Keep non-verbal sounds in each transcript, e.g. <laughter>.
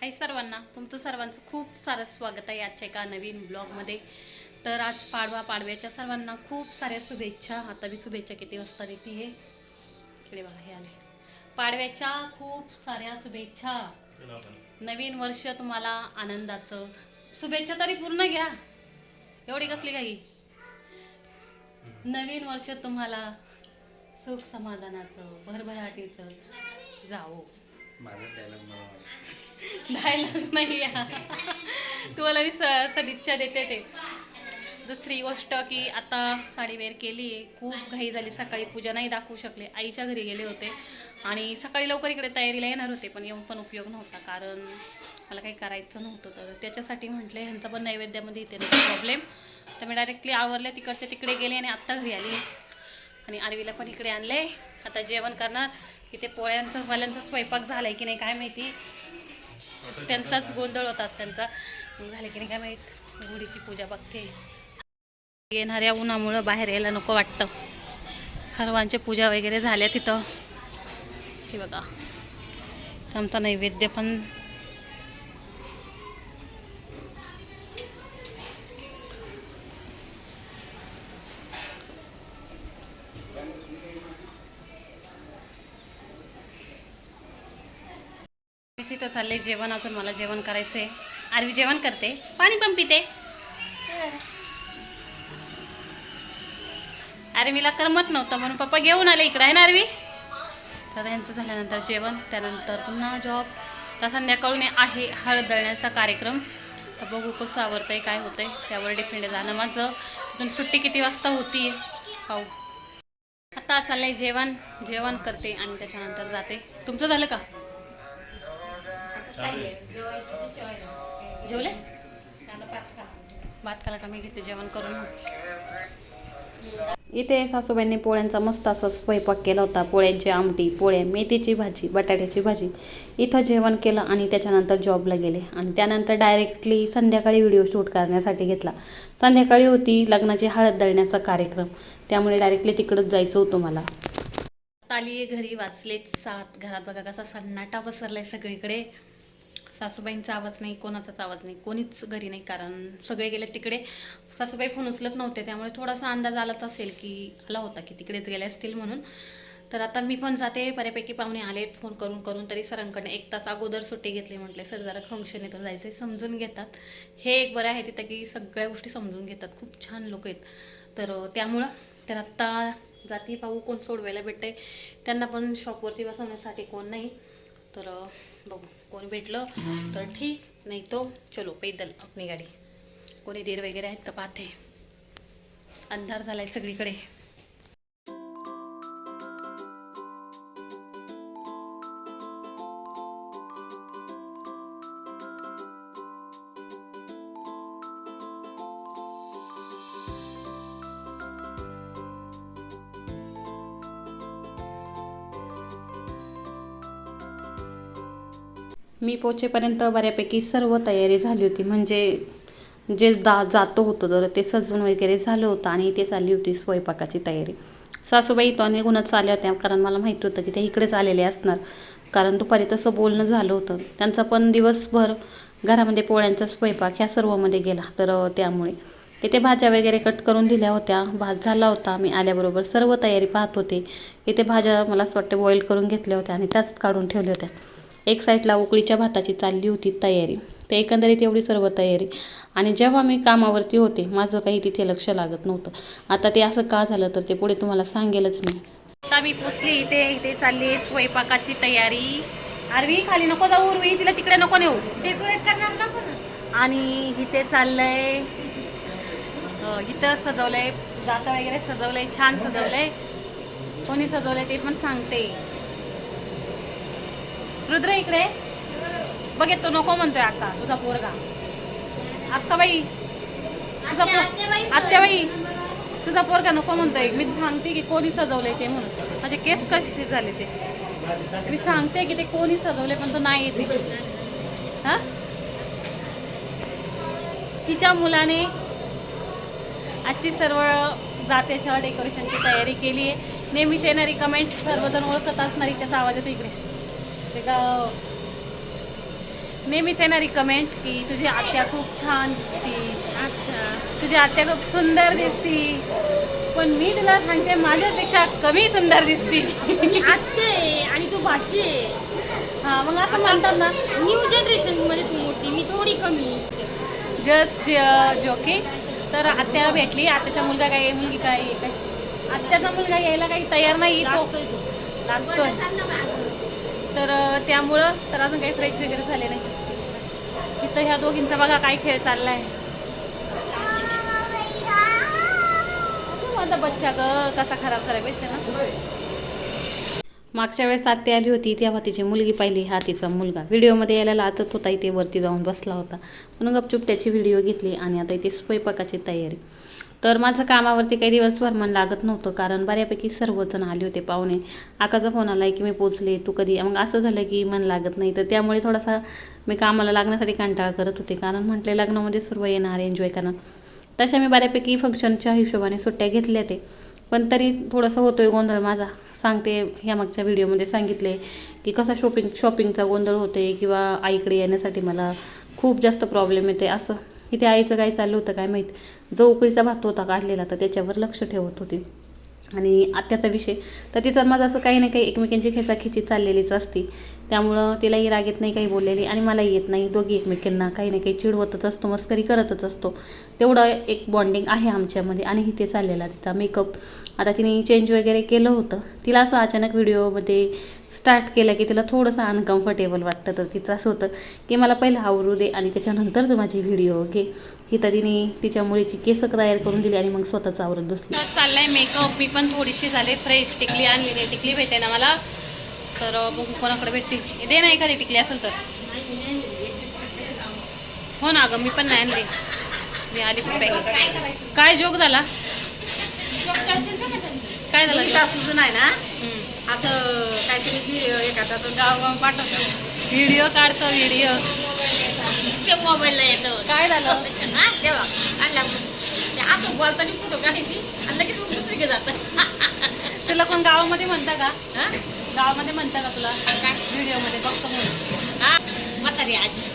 हाय सर्वांना तुमचं सर्वांचं खूप सारं स्वागत आहे आजच्या एका नवीन ब्लॉगमध्ये. तर आज पाडवा पाडव्याच्या सर्वांना खूप साऱ्या शुभेच्छा. आता मी शुभेच्छा किती वाजता देते हे? इकडे बघा हे आले. पाडव्याच्या खूप साऱ्या शुभेच्छा. नवीन वर्ष तुम्हाला आनंदाचं. शुभेच्छा तरी पूर्ण घ्या. एवढी कसली काही? नवीन वर्ष तुम्हाला सुख समाधानाचं भरभराटीचं जावो. माझा डायलॉग नाही तुम्हाला मी स- सदिच्छा देते ते. दुसरी गोष्ट की आता साडी वेअर केली आहे खूप घाई झाली. सकाळी पूजा नाही दाखवू शकले. आईच्या घरी गेले होते. आणि सकाळी लवकर इकडे तयारीला येणार होते पण येऊन पण उपयोग नव्हता. कारण मला काही करायचं नव्हतं. तर त्याच्यासाठी म्हटलं ह्यांचा पण नैवेद्यामध्ये इथे प्रॉब्लेम तर मी डायरेक्टली आवरले तिकडच्या तिकडे गेले आणि आत्ता घरी आली. आणि आरवीला पण इकडे आणले. आता जेवण करणार. इथे पोळ्यांचा वाल्यांचा स्वयंपाक झालाय की नाही काय माहिती. त्यांचाच गोंधळ होताच त्यांचा. झाले की नाही काय माहीत. गुढीची पूजा बघते. येणाऱ्या उन्हामुळं बाहेर यायला नको वाटतं. सर्वांच्या पूजा वगैरे झाल्या तिथं. हे बघा. आमचा नैवेद्य पण चालले जेवण अजून मला जेवण करायचंय. आरवी जेवण करते. पाणी पण पिते. अरे मीला करमत नव्हतं म्हणून पप्पा घेऊन आले इकडं. आहे ना आरवी? तर यांचं झाल्यानंतर जेवण त्यानंतर पुन्हा जॉब तर संध्याकाळून आहे हळद दळण्याचा कार्यक्रम. तर बघू कसं आवडतंय काय होतंय. त्यावर डिपेंड झालं माझं. अजून सुट्टी किती वाजता होती? पाहू. आता चाललंय जेवण. जेवण करते आणि त्याच्यानंतर जाते. तुमचं झालं का? जेवले? भात खाला का? मी घेते जेवण करून. इथे सासूबाईंनी पोळ्यांचा मस्त असा स्वयंपाक केला होता. पोळ्यांची आमटी पोळ्या मेथीची भाजी बटाट्याची भाजी. इथं जेवण केलं आणि त्याच्यानंतर जॉबला गेले. आणि त्यानंतर डायरेक्टली संध्याकाळी व्हिडिओ शूट करण्यासाठी घेतला. संध्याकाळी होती लग्नाची हळद दळण्याचा कार्यक्रम. त्यामुळे डायरेक्टली तिकडंच जायचं होतं मला. आली घरी वाचलेच सात. घरात बघा कसा सन्नाटा पसरलाय सगळीकडे. सासूबाईंचा आवाज नाही कोणाचाच आवाज नाही कोणीच घरी नाही कारण सगळे गेले तिकडे. सासूबाई फोन उचलत नव्हते त्यामुळे थोडासा अंदाज आलाच असेल की आला होता की तिकडेच गेले असतील म्हणून. तर आता मी पण जाते बऱ्यापैकी पाहुणे आले फोन करून करून तरी सरांकडे एक तास अगोदर सुट्टी घेतली म्हटले सर जरा फंक्शन येतं जायचं समजून घेतात. हे एक बरं आहे तिथं की सगळ्या गोष्टी समजून घेतात. खूप छान लोक आहेत. तर त्यामुळं तर आत्ता जाती पाहू कोण सोडवायला भेटतंय. त्यांना पण शॉपवरती बसवण्यासाठी कोण नाही. तर बघू. कोणी भेटलं तर ठीक नाही तो चलो पैदल आपली गाडी. कोणी देर वगैरे आहेत का? पाहते. अंधार झालाय सगळीकडे. मी पोचेपर्यंत बऱ्यापैकी सर्व तयारी झाली होती. म्हणजे जे दा जातो होतं तर ते सजून वगैरे झालं होतं आणि ते चालली होती स्वयंपाकाची तयारी. सासूबाई तो निघूनच आल्या होत्या कारण मला माहिती होतं की ते इकडेच आलेले असणार. कारण दुपारी तसं बोलणं झालं होतं. त्यांचा पण दिवसभर घरामध्ये पोळ्यांचा स्वयंपाक ह्या सर्वमध्ये गेला. तर त्यामुळे इथे भाज्या वगैरे कट करून दिल्या होत्या. भात झाला होता. मी आल्याबरोबर सर्व तयारी पाहत होते. इथे भाज्या मला असं वाटतं बॉईल करून घेतल्या होत्या आणि त्याच काढून ठेवल्या होत्या. एक साईडला उकळीच्या भाताची चालली होती तयारी. तर एकंदरीत एवढी सर्व तयारी. आणि जेव्हा मी कामावरती होते माझं काही तिथे लक्ष लागत नव्हतं. आता ते असं का झालं तर ते पुढे तुम्हाला सांगेलच मी. आता मी पोचली इथे इथे चालली स्वयंपाकाची तयारी. आरवी खाली नको जाऊ उर्वी. तिला तिकडे नको नेऊ. डेकोरेट करणार नको ना? आणि इथे चाललंय इथं सजवलंय जातं वगैरे सजवलंय छान सजवलंय. कोणी सजवलंय ते पण सांगते. रुद्र इकडे. बघ तो नको म्हणतोय अक्का तुझा पोरगा. अक्का बाई तुझा आत्याबाई तुझा पोरगा नको म्हणतोय. मी सांगते की कोणी सजवलंय ते म्हणून. माझे केस कसे झाले ते. मी सांगते की ते कोणी सजवले पण तो नाही येते. हा? तिच्या मुलाने आजची सर्व जातेच्या डेकोरेशनची तयारी केली आहे नेहमीच येणारी कमेंट सर्वजण ओळखत असणारी त्याचा आवाज येतो इकडे. ते का नेहमीच येणारी कमेंट की तुझी आत्या खूप छान दिसती अच्छा तुझी आत्या खूप सुंदर दिसती पण मी तुला सांगते माझ्यापेक्षा कमी सुंदर दिसती आत्या आहे आणि तू भाची आहे. हा मग असं म्हणतात ना. न्यू जनरेशनमध्ये तू मोठी मी थोडी कमी. जस्ट जोकिंग तर आत्या भेटली. आत्याचा मुलगा काय मुलगी काय आत्याचा मुलगा यायला काही तयार नाही लागतोय तर त्यामुळं तर अजून काही फ्रेश वगैरे झाले नाही. तिथं ह्या दोघींचा बघा काय खेळ चाललाय. आहे माझा बच्चा ग कसा खराब करायचा ना? मागच्या वेळेस आत्ती आली होती तेव्हा तिची मुलगी पाहिली हा तिचा मुलगा. व्हिडिओमध्ये यायला लाचत होता इथे वरती जाऊन बसला होता. म्हणून गपचूप त्याची व्हिडिओ घेतली आणि आता इथे स्वयंपाकाची तयारी. तर माझं कामावरती काही दिवसभर मन लागत नव्हतं कारण बऱ्यापैकी सर्वजण आले होते पाहुणे. आकाचा फोन आला की मी पोचले तू कधी? मग असं झालं की मन लागत नाही. तर त्यामुळे थोडासा मी कामाला लागण्यासाठी कंटाळा करत होते कारण म्हटले लग्नामध्ये सर्व येणार एन्जॉय करणार तशा मी बऱ्यापैकी फंक्शनच्या हिशोबाने सुट्ट्या घेतल्या ते. पण तरी थोडंसं होतोय गोंधळ माझा. सांगते ह्या मागच्या व्हिडिओमध्ये सांगितले की कसा शॉपिंग शॉपिंगचा गोंधळ होते किंवा आईकडे येण्यासाठी मला खूप जास्त प्रॉब्लेम येते असं. इथे आईचं काय चाललं होतं काय माहीत. जो उकळीचा भात होता काढलेला तर त्याच्यावर लक्ष ठेवत होती. आणि आत्याचा विषय. तर तिचं माझं असं काही ना काही एकमेकांची खेचाखेची चाललेलीच असती. त्यामुळं तिलाही राग येत नाही काही बोललेली आणि मलाही येत नाही. दोघी एकमेकांना काही ना काही चिडवतच असतो मस्करी करतच असतो. तेवढं एक बॉन्डिंग आहे आमच्यामध्ये आणि इथे चाललेला तिचा मेकअप आता तिने चेंज वगैरे केलं होतं. तिला असं अचानक व्हिडिओमध्ये स्टार्ट केलं की तिला थोडंसं अनकम्फर्टेबल वाटतं. तर तिचं असं होतं की मला पहिलं आवरू दे आणि त्याच्यानंतर तू माझी व्हिडिओ घे ही तर तिने तिच्या मुलीची केस तयार करून दिली आणि मग स्वतःच आवरत बसली. चाललाय मेकअप मी पण थोडीशी झाले फ्रेश टिकली आणलेली टिकली भेटे ना मला तर बघू कोणाकडे भेटते दे ना एखादी टिकली असेल तर. हो ना अगं मी पण नाही आणली. मी आली पॅकेट काय जोक झाला? काय झालं नाही ना. असं एखादा तो गाव गाव पाठवतो. व्हिडिओ काढतो व्हिडिओ ते मोबाईलला येतं. काय झालं? हा, तेव्हा. आणला. ते असं बोलताना फोटो काढायची आणि लगेच मग दुसरीकडे जातं. तुला कोण गावामध्ये म्हणता का? हा? गावामध्ये म्हणता का तुला? काय? व्हिडिओमध्ये बघतो म्हणून. हा? म्हातारी आजी.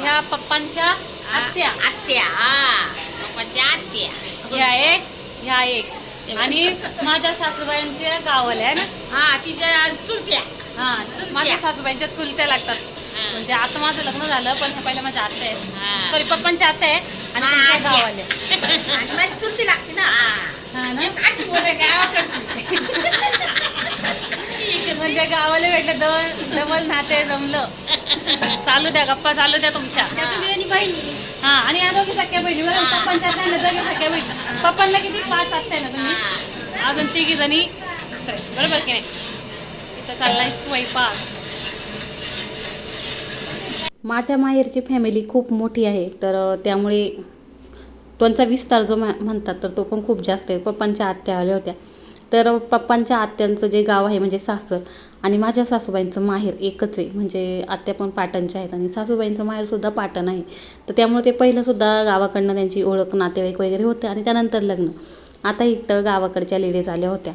ह्या पप्पांच्या आत्या. आत्या. हा पप्पाच्या आत्या. ह्या एक ह्या एक. आणि माझ्या सासूबाईंच्या गावाला आहे ना? हा तिच्या चुलत्या. हा माझ्या सासूबाईंच्या चुलत्या लागतात. म्हणजे आता माझं लग्न झालं पण ह्या पहिल्या माझ्या आत्या आहे हा. सॉरी पप्पांच्या आत्या आहे आणि हा, आत्या. गावाल्या <laughs> आणि माझी चुलती लागते ना. हा. <laughs> म्हणजे गावाला भेटलं दोन डबल नाते जमलं <laughs> चालू द्या गप्पा चालू द्या तुमच्या. बहिणी. हा आणि या दोघी सख्या बहिणी बरं हा. पप्पांच्या आणि दोघी सख्या बहिणी पप्पांना किती पाच आत्या ना तुम्ही. अजून तिघी जणी. बरोबर की नाही इथं चाललाय स्वयंपाक माझ्या माहेरची फॅमिली खूप मोठी आहे तर त्यामुळे त्यांचा विस्तार जो म्ह- म्हणतात तर तो पण खूप जास्त आहे पप्पांच्या आत्या आल्या होत्या तर पप्पांच्या आत्यांचं जे गाव आहे म्हणजे सासर आणि माझ्या सासूबाईंचं माहेर एकच आहे. म्हणजे आत्या पण पाटणच्या आहेत आणि सासूबाईंचं माहेरसुद्धा पाटण आहे. तर त्यामुळे ते पहिलंसुद्धा गावाकडनं त्यांची ओळख नातेवाईक वगैरे होते आणि त्यानंतर लग्न. आता इथं गावाकडच्या लेडीज आल्या होत्या.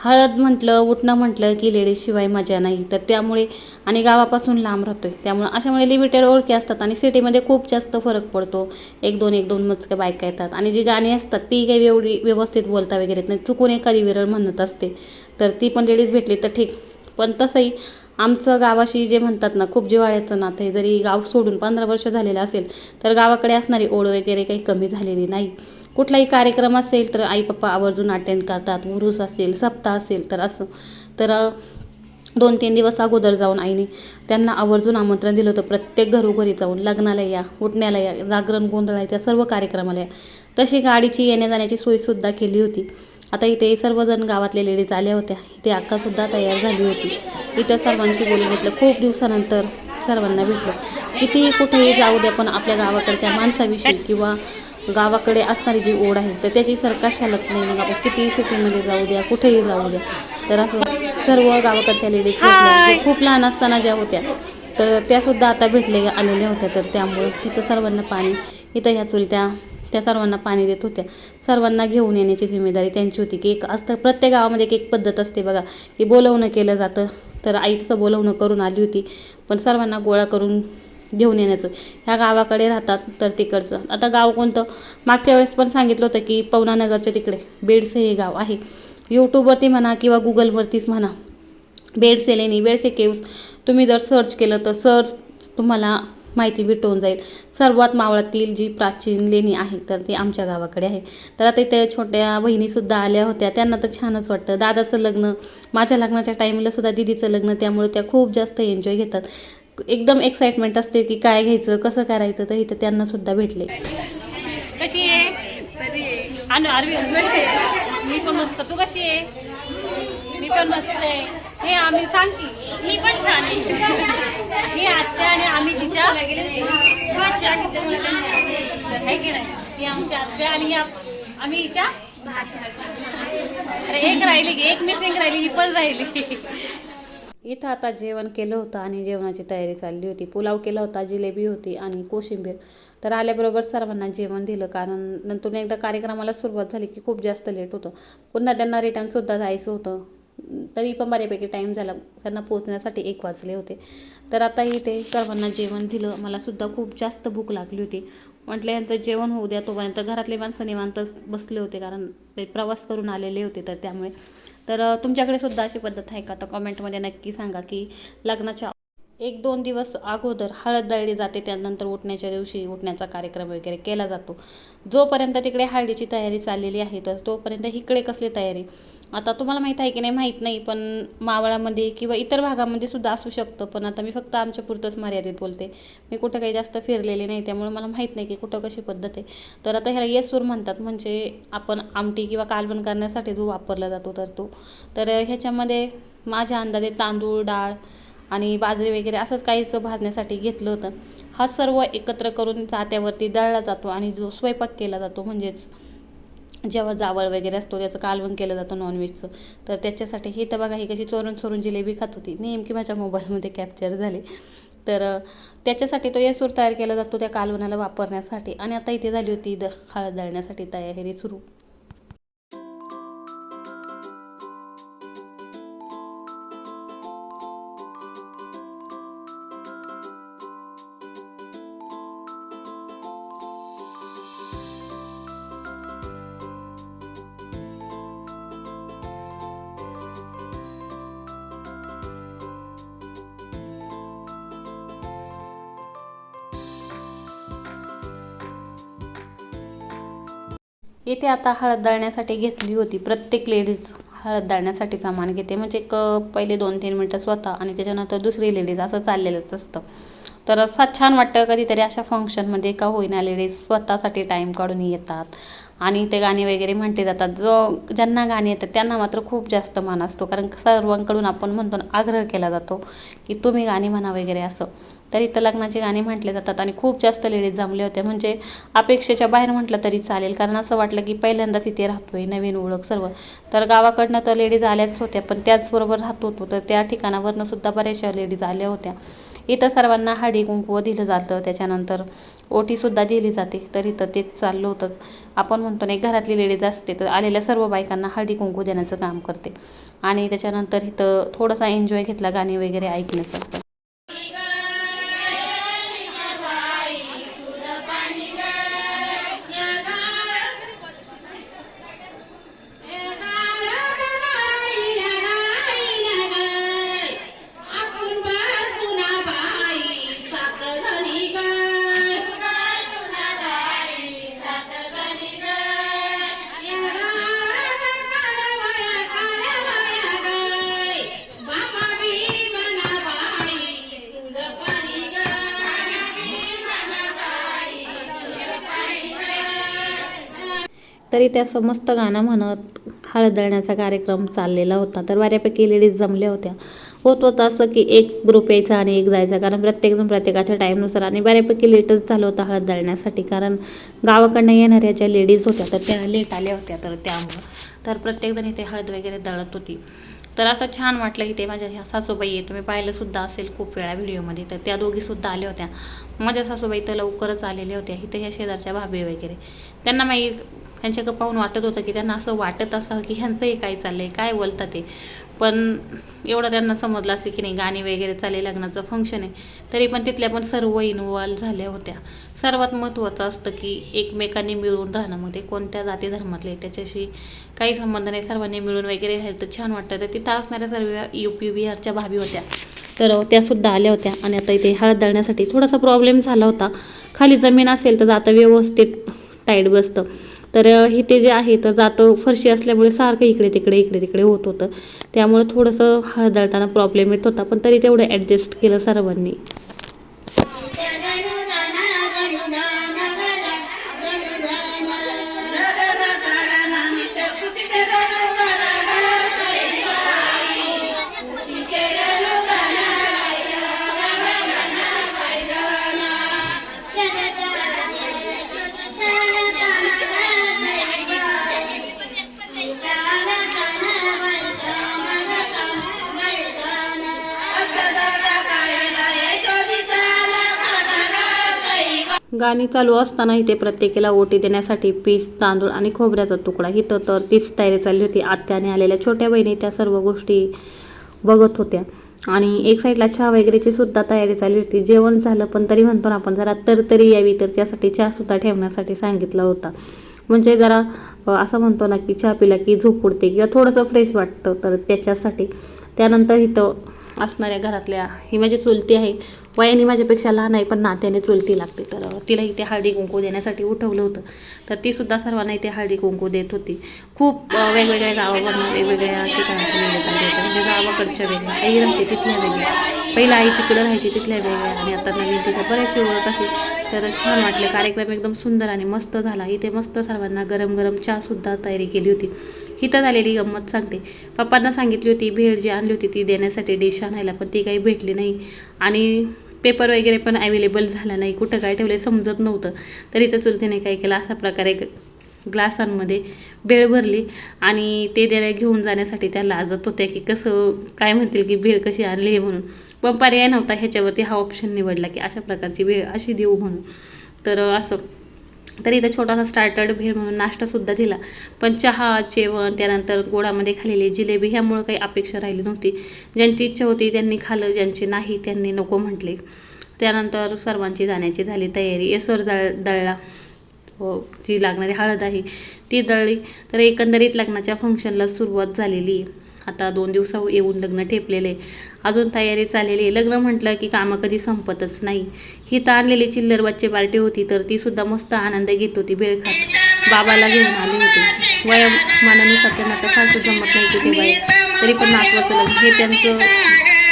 हळद म्हटलं उठणं म्हटलं की लेडीजशिवाय मजा नाही. तर त्यामुळे आणि गावापासून लांब राहतो आहे त्यामुळे अशामुळे लिमिटेड ओळखी असतात आणि सिटीमध्ये खूप जास्त फरक पडतो. एक दोन एक दोन मजक्या बायका येतात आणि जी गाणी असतात ती काही एवढी व्यवस्थित बोलता वगैरे येत नाही चुकून एखादी विरळ म्हणत असते. तर ती पण लेडीज भेटली तर ठीक. पण तसंही आमचं गावाशी जे म्हणतात ना खूप जिव्हाळ्याचं नातं आहे. जरी गाव सोडून पंधरा वर्ष झालेलं असेल तर गावाकडे असणारी ओढ वगैरे काही कमी झालेली नाही. कुठलाही कार्यक्रम असेल तर आई पप्पा आवर्जून अटेंड करतात उरूस असेल सप्ताह असेल तर असं. तर दोन तीन दिवस अगोदर जाऊन आईने त्यांना आवर्जून आमंत्रण दिलं होतं. प्रत्येक घरोघरी जाऊन लग्नाला या उठण्याला या जागरण गोंधळ आहे त्या सर्व कार्यक्रमाला या. तशी गाडीची येण्या जाण्याची सोयसुद्धा केली होती. आता इथे सर्वजण गावातले लेडीज आल्या होत्या. इथे अक्कासुद्धा तयार झाली होती. इथं सर्वांशी बोलून घेतलं. खूप दिवसानंतर सर्वांना भेटलं. कितीही कुठेही जाऊ द्या पण आपल्या गावाकडच्या माणसाविषयी किंवा गावाकडे असणारी जी ओढ आहे तर त्याची सर कशालाच नाही मग आपण कितीही सिटीमध्ये जाऊ द्या कुठेही जाऊ द्या तर असं सर्व गावाकडच्या लेडीज खूप लहान असताना ज्या होत्या तर त्यासुद्धा आता भेटले आलेल्या होत्या तर त्यामुळे इथं सर्वांना पाणी इथं ह्या चुलत्या त्या सर्वांना पाणी देत होत्या. सर्वांना घेऊन येण्याची जिम्मेदारी त्यांची होती की एक असतं प्रत्येक गावामध्ये एक एक पद्धत असते बघा की बोलवणं केलं जातं तर आईचं बोलवणं करून आली होती पण सर्वांना गोळा करून घेऊन येण्याचं. ह्या गावाकडे राहतात तर तिकडचं. आता गाव कोणतं? मागच्या वेळेस पण सांगितलं होतं की पवनानगरच्या तिकडे बेडसे हे गाव आहे. यूट्यूबवरती म्हणा किंवा गुगलवरतीच म्हणा बेडसे लेणी बेडसे केव्स तुम्ही जर सर्च केलं तर सर्च तुम्हाला माहिती भेटून जाईल. सर्वात मावळातील जी प्राचीन लेणी आहे तर ती आमच्या गावाकडे आहे. तर आता इथे छोट्या बहिणीसुद्धा आल्या होत्या. त्यांना तर छानच वाटतं. दादाचं लग्न माझ्या लग्नाच्या टाईमलासुद्धा दिदीचं लग्न त्यामुळे त्या खूप जास्त एन्जॉय घेतात. एकदम एक्साइटमेंट असते की काय घ्यायचं कसं करायचं तर इथं त्यांना सुद्धा भेटले. कशी आहे? आणि आरवी मी पण मस्त. तू कशी आहे? मी पण मस्त आहे. हे आम्ही सांगते मी पण छान आहे. हे असते आणि आम्ही तिच्या आमच्या आणि आम्ही हिच्या अरे एक राहिली की एक मिसिंग राहिली ही पण राहिली. इथं आता जेवण केलं होतं आणि जेवणाची तयारी चालली होती. पुलाव केला होता जिलेबी होती आणि कोशिंबीर. तर आल्याबरोबर सर्वांना जेवण दिलं. कारण नंतर एकदा कार्यक्रमाला सुरुवात झाली की खूप जास्त लेट होतं. पुन्हा त्यांना रिटर्नसुद्धा जायचं होतं. तरी पण बऱ्यापैकी टाईम झाला. त्यांना पोचण्यासाठी एक वाजले होते. तर आता इथे सर्वांना जेवण दिलं. मला सुद्धा खूप जास्त भूक लागली होती. म्हटलं यांचं जेवण होऊ द्या तोपर्यंत. घरातले माणसं निवांत बसले होते. कारण ते प्रवास करून आलेले होते. तर त्यामुळे तर तुमच्याकडे सुद्धा अशी पद्धत आहे का? तर कमेंटमध्ये नक्की सांगा की लग्नाच्या एक दोन दिवस अगोदर हळद दळली जाते त्यानंतर उठण्याच्या दिवशी उठण्याचा कार्यक्रम वगैरे केला जातो. जोपर्यंत तिकडे हळदीची तयारी चाललेली आहे तर तोपर्यंत इकडे कसली तयारी? आता तुम्हाला माहीत आहे की नाही माहीत नाही पण मावळामध्ये किंवा इतर भागामध्ये सुद्धा असू शकतं. पण आता मी फक्त आमच्या पुरतंच मर्यादित बोलते. मी कुठं काही जास्त फिरलेले नाही त्यामुळे मला माहीत नाही की कुठं कशी पद्धत आहे. तर आता ह्याला येसूर म्हणतात म्हणजे आपण आमटी किंवा कालवण करण्यासाठी जो वापरला जातो तर तो. तर ह्याच्यामध्ये माझ्या अंदाजे तांदूळ डाळ आणि बाजरी वगैरे असंच काहीच भाजण्यासाठी घेतलं होतं. हा सर्व एकत्र करून चात्यावरती दळला जातो आणि जो स्वयंपाक केला जातो म्हणजेच जेव्हा जावळ वगैरे असतो त्याचं कालवण केलं जातं नॉनव्हेजचं तर त्याच्यासाठी हे तर बघा ही कशी चोरून चोरून जिलेबी खात होती. नेमकी माझ्या मोबाईलमध्ये कॅप्चर झाली. तर त्याच्यासाठी तो येसूर तयार केला जातो त्या कालवणाला वापरण्यासाठी. आणि आता इथे झाली होती द हळद दळण्यासाठी तयारी सुरू. येथे आता हळद दळण्यासाठी घेतली होती. प्रत्येक लेडीज हळद दळण्यासाठी सामान घेते. म्हणजे एक पहिले दोन तीन मिनटं स्वतः आणि त्याच्यानंतर दुसरी लेडीज असं चाललेलंच असतं. तर असं छान वाटतं कधीतरी अशा फंक्शनमध्ये का होईना लेडीज स्वतःसाठी टाईम काढून येतात. आणि ते गाणे वगैरे म्हटले जातात. जो ज्यांना गाणी येतात त्यांना मात्र खूप जास्त मान असतो. कारण सर्वांकडून आपण म्हणतो आग्रह केला जातो की तुम्ही गाणी म्हणा वगैरे असं. तर इथं लग्नाचे गाणी म्हटले जातात आणि खूप जास्त लेडीज जमले होते. म्हणजे अपेक्षेच्या बाहेर म्हटलं तरी चालेल. कारण असं वाटलं की पहिल्यांदाच इथे राहतोय नवीन ओळख सर्व. तर गावाकडनं तर लेडीज आल्याच होत्या पण त्याचबरोबर राहत होतो. तर त्या ठिकाणावरनं सुद्धा बऱ्याचशा लेडीज आल्या होत्या. इथं सर्वांना हळदी कुंकू दिलं जातं. त्याच्यानंतर ओटीसुद्धा दिली जाते. तर इथं तेच चाललं होतं. आपण म्हणतो नाही एक घरातली लेडीज असते तर आलेल्या सर्व बायकांना हळदी कुंकू देण्याचं काम करते. आणि त्याच्यानंतर इथं थोडासा एन्जॉय घेतला गाणी वगैरे ऐकण्यासारखं. त्या समस्त गाणं म्हणत हळद दळण्याचा कार्यक्रम चाललेला होता. तर बऱ्यापैकी लेडीज जमल्या होत्या. होत होतं असं की एक ग्रुप यायचा आणि एक जायचा. कारण प्रत्येकजण प्रत्येकाच्या टाईमनुसार आणि बऱ्यापैकी लेटच झालं होतं हळद दळण्यासाठी कारण गावाकडनं येणाऱ्या ज्या लेडीज होत्या तर त्या लेट आल्या होत्या तर त्यामुळं. तर प्रत्येकजण इथे हळद वगैरे दळत होती. तर असं छान वाटलं की ते माझ्या ह्या सासूबाई आहे तुम्ही पाहिलंसुद्धा असेल खूप वेळा व्हिडिओमध्ये. तर त्या दोघीसुद्धा आल्या होत्या. माझ्या सासूबाई तर लवकरच आलेल्या होत्या. इथे ह्या शेजारच्या भाभी वगैरे. त्यांना माहीत त्यांच्याकडे पाहून वाटत होतं की त्यांना असं वाटत असावं की ह्यांचंही काय चाललं आहे काय बोलतात ते. पण एवढं त्यांना समजलं असेल की नाही गाणी वगैरे चालले लग्नाचं फंक्शन आहे. तरी पण तिथल्या पण सर्व इन्वॉल्व झाल्या होत्या. सर्वात महत्त्वाचं असतं की एकमेकांनी मिळून राहणं मग ते कोणत्या जाती धर्मातले त्याच्याशी काही संबंध नाही सर्वांनी मिळून वगैरे राहिलं तर छान वाटतं. तर तिथं असणाऱ्या सर्व यू पी बिहारच्या भाभी होत्या. तर त्यासुद्धा आल्या होत्या आणि आता इथे हळद दळण्यासाठी थोडासा प्रॉब्लेम झाला होता. खाली जमीन असेल तर आता व्यवस्थित टाईट बसतं. तर हे ते जे आहे तर जातं फरशी असल्यामुळे सारखं इकडे तिकडे इकडे तिकडे होत होतं. त्यामुळे थोडंसं हळदळताना प्रॉब्लेम येत होता. पण तरी तेवढं ॲडजस्ट केलं सर्वांनी. गाणी चालू असताना इथे प्रत्येकीला ओटी देण्यासाठी पीस तांदूळ आणि खोबऱ्याचा तुकडा. इथं तर तीच तयारी चालली होती. आत्याने आलेल्या छोट्या बहिणी त्या सर्व गोष्टी बघत होत्या. आणि एक साईडला चहा वगैरेची सुद्धा तयारी चालली होती. जेवण झालं पण तरी म्हणतो ना आपण जरा तरतरी यावी तर त्यासाठी चहासुद्धा ठेवण्यासाठी सांगितला होता. म्हणजे जरा असं म्हणतो ना की चहा पिला की झोप उडते किंवा थोडंसं फ्रेश वाटतं. तर त्याच्यासाठी त्यानंतर इथं असणाऱ्या घरातल्या ही माझी चुलती आहे. वयाने माझ्यापेक्षा लहान आहे पण नात्याने चुलती लागते. तर तिला इथे हळदी कुंकू देण्यासाठी उठवलं होतं. तर ती सुद्धा सर्वांना इथे हळदी कुंकू देत होती. खूप वेगवेगळ्या गावावरून वेगवेगळ्या ठिकाणाचे वेगळे चालले होते. म्हणजे गावाकडच्या वेगळ्या आई राहते तिथल्या वेगळ्या. पहिला आई तिकडं राहायची तिथल्या वेगळ्या. आणि आता नवीन तिच्या बऱ्याचशी ओळख अशी तर छान वाटले. कार्यक्रम एकदम सुंदर आणि मस्त झाला. इथे मस्त सर्वांना गरम गरम चहासुद्धा तयारी केली होती. हिथं झालेली गंमत सांगते. पप्पांना सांगितली होती भेळ जी आणली होती ती देण्यासाठी डिश आणायला पण ती काही भेटली नाही. आणि पेपर वगैरे पण अवेलेबल झाला नाही. कुठं काय ठेवलं समजत नव्हतं. तरी तर चुलतीने काय केलं अशा प्रकारे ग- ग्लासांमध्ये भेळ भरली आणि ते देण्या घेऊन जाण्यासाठी त्या लाजत होत्या की कसं काय म्हणतील की भेळ कशी आणली आहे म्हणून. पण पर्याय नव्हता ह्याच्यावरती हा ऑप्शन निवडला की अशा प्रकारची वेळ अशी देऊ म्हणून. तर असं. तरी इथं छोटासा स्टार्टर्ड भेळ म्हणून नाश्तासुद्धा दिला. पण चहा जेवण त्यानंतर गोडामध्ये खाल्लेली जिलेबी ह्यामुळं काही अपेक्षा राहिली नव्हती. ज्यांची इच्छा होती त्यांनी खाल्लं ज्यांची नाही त्यांनी नको म्हटले. त्यानंतर सर्वांची जाण्याची झाली तयारी. येसवर दळ दळला. हो, जी लागणारी हळद आहे ती दळली. तर एकंदरीत लग्नाच्या फंक्शनला सुरुवात झालेली. आहे आता दोन दिवसावर येऊन लग्न ठेपलेलं. आहे अजून तयारी चाललेली आहे. लग्न म्हटलं की कामं कधी संपतच नाही. ही तर आणलेली चिल्लर बच्चे पार्टी होती तर ती सुद्धा मस्त आनंद घेत होती बेळ खात. बाबाला घेऊन आली होती. वयामानानुसार त्यांना तर फारसं जमत नाही कुठे बाहेर. तरी पण नातवाचं लग्न हे त्यांचं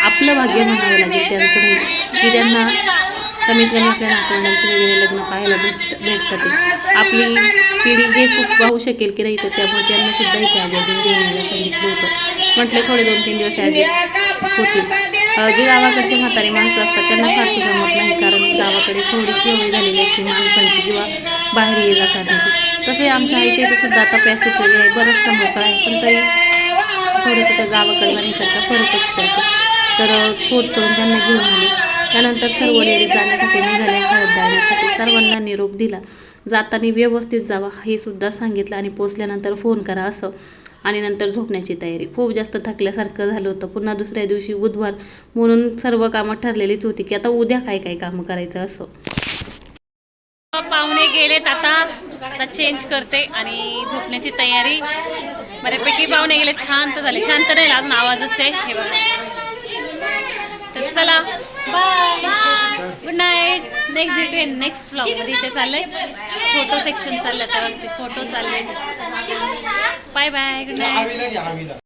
आपलं भाग्य म्हणावं लागेल त्यांचं की त्यांना कमीत कमी आपल्या नातवंडांची वगैरे लग्न पाहायला भेट भेटतात आपली पिढी हे खूप पाहू शकेल की नाही तर त्यामुळे त्यांना सुद्धा इथे आवर्जून घेऊन सांगितलं होतं. म्हटलं थोडे दोन तीन दिवस ॲडजस्ट होतील. जे गावाकडचे म्हातारी माणसं असतात त्यांना फारसं जमत नाही कारण गावाकडे थोडी सवय झालेली असते माणसांची किंवा बाहेर ये जा करण्याची. तसे आमच्या आईच्या इथे सुद्धा आता पॅसेज वगैरे आहे. बरंचसं मोकळं आहे पण तरी थोडंसं त्या गावाकडला नाही करता फरकच पडतो. तर फोर्स करून त्यांना घेऊन आले. त्यानंतर सर्व लेडीज जाण्यासाठी निघाल्या हळद जाण्यासाठी सर्वांना निरोप दिला. जाताना व्यवस्थित जावा हे सुद्धा सांगितलं आणि पोचल्यानंतर फोन करा असं. आणि नंतर झोपण्याची तयारी. खूप जास्त थकल्यासारखं झालं होतं. पुन्हा दुसऱ्या दिवशी बुधवार म्हणून सर्व कामं ठरलेलीच होती की आता उद्या काय काय कामं करायचं असं. पाहुणे गेलेत आता. आता चेंज करते आणि झोपण्याची तयारी. बऱ्यापैकी पाहुणे गेले शांत झाले. शांत नाही अजून आवाजच आहे. हे बघा. तर चला. बाय गुड नाईट नेक्स्ट भेटूया नेक्स्ट ब्लॉगमध्ये इथे चाललंय. फोटो सेक्शन चाललंय. आता फोटो चाललंय बाय बाय गुड नाईट